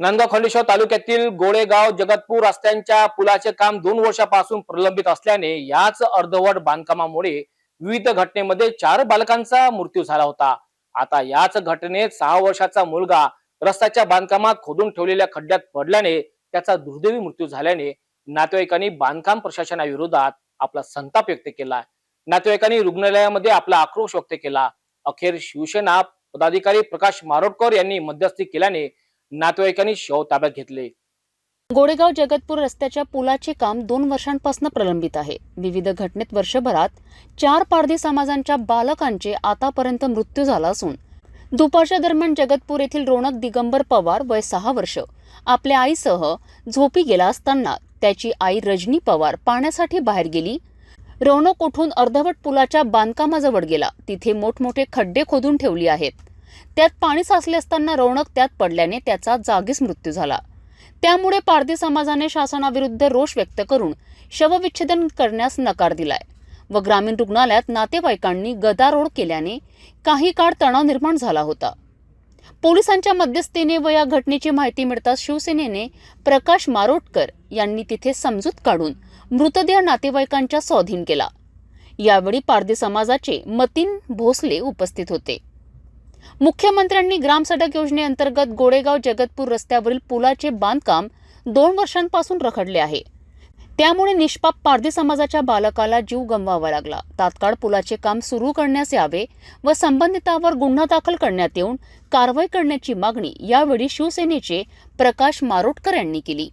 नांदगाव खंडेश्वर तालुक्यातील गोळेगाव जगतपूर रस्त्यांच्या पुलाचे काम दोन वर्षापासून प्रलंबित असल्याने याच अर्धवट बांधकामामुळे विविध घटनेमध्ये चार बालकांचा मृत्यू झाला होता. आता याच घटनेत सहा वर्षाचा मुलगा रस्त्याच्या बांधकामात खोदून ठेवलेल्या खड्ड्यात पडल्याने त्याचा दुर्दैवी मृत्यू झाल्याने नातेवाईकांनी बांधकाम प्रशासनाविरोधात आपला संताप व्यक्त केला. नातेवाईकांनी रुग्णालयामध्ये आपला आक्रोश व्यक्त केला. अखेर शिवसेना पदाधिकारी प्रकाश मारोटकर यांनी मध्यस्थी केल्याने नातेवाईकांनी शव ताब्यात घेतले. गोडेगाव जगतपूर रस्त्याच्या पुलाचे काम दोन वर्षांपासून प्रलंबित आहे. विविध घटनेत वर्षभरात चार पारधी समाजांच्या बालकांचे आतापर्यंत मृत्यू झाला असून दुपारच्या दरम्यान जगतपूर येथील रोणक दिगंबर पवार वय सहा वर्ष. आपल्या आईसह झोपी गेला असताना त्याची आई रजनी पवार पाण्यासाठी बाहेर गेली. रोणक उठून अर्धवट पुलाच्या बांधकामाजवळ गेला. तिथे मोठमोठे खड्डे खोदून ठेवली आहेत. त्यात पाणी साचले असताना रौनक त्यात पडल्याने त्याचा जागीच मृत्यू झाला. त्यामुळे पारधी समाजाने शासनाविरुद्ध रोष व्यक्त करून शवविच्छेदन करण्यास नकार दिलाय व ग्रामीण रुग्णालयात नातेवाईकांनी गदारोळ केल्याने काही काळ तणाव निर्माण झाला होता. पोलिसांच्या मध्यस्थीने व या घटनेची माहिती मिळताच शिवसेनेने प्रकाश मारोटकर यांनी तिथे समजूत काढून मृतदेह नातेवाईकांच्या स्वाधीन केला. यावेळी पारधी समाजाचे मतीन भोसले उपस्थित होते. मुख्यमंत्र्यांनी ग्रामसडक योजनेअंतर्गत गोडेगाव जगतपूर रस्त्यावरील पुलाचे बांधकाम दोन वर्षांपासून रखडले आहे. त्यामुळे निष्पाप पारधी समाजाच्या बालकाला जीव गमवावा लागला. तात्काळ पुलाचे काम सुरू करण्यास यावे व संबंधितावर गुन्हा दाखल करण्यात येऊन कारवाई करण्याची मागणी यावेळी शिवसेनेचे प्रकाश मारोटकर यांनी केली.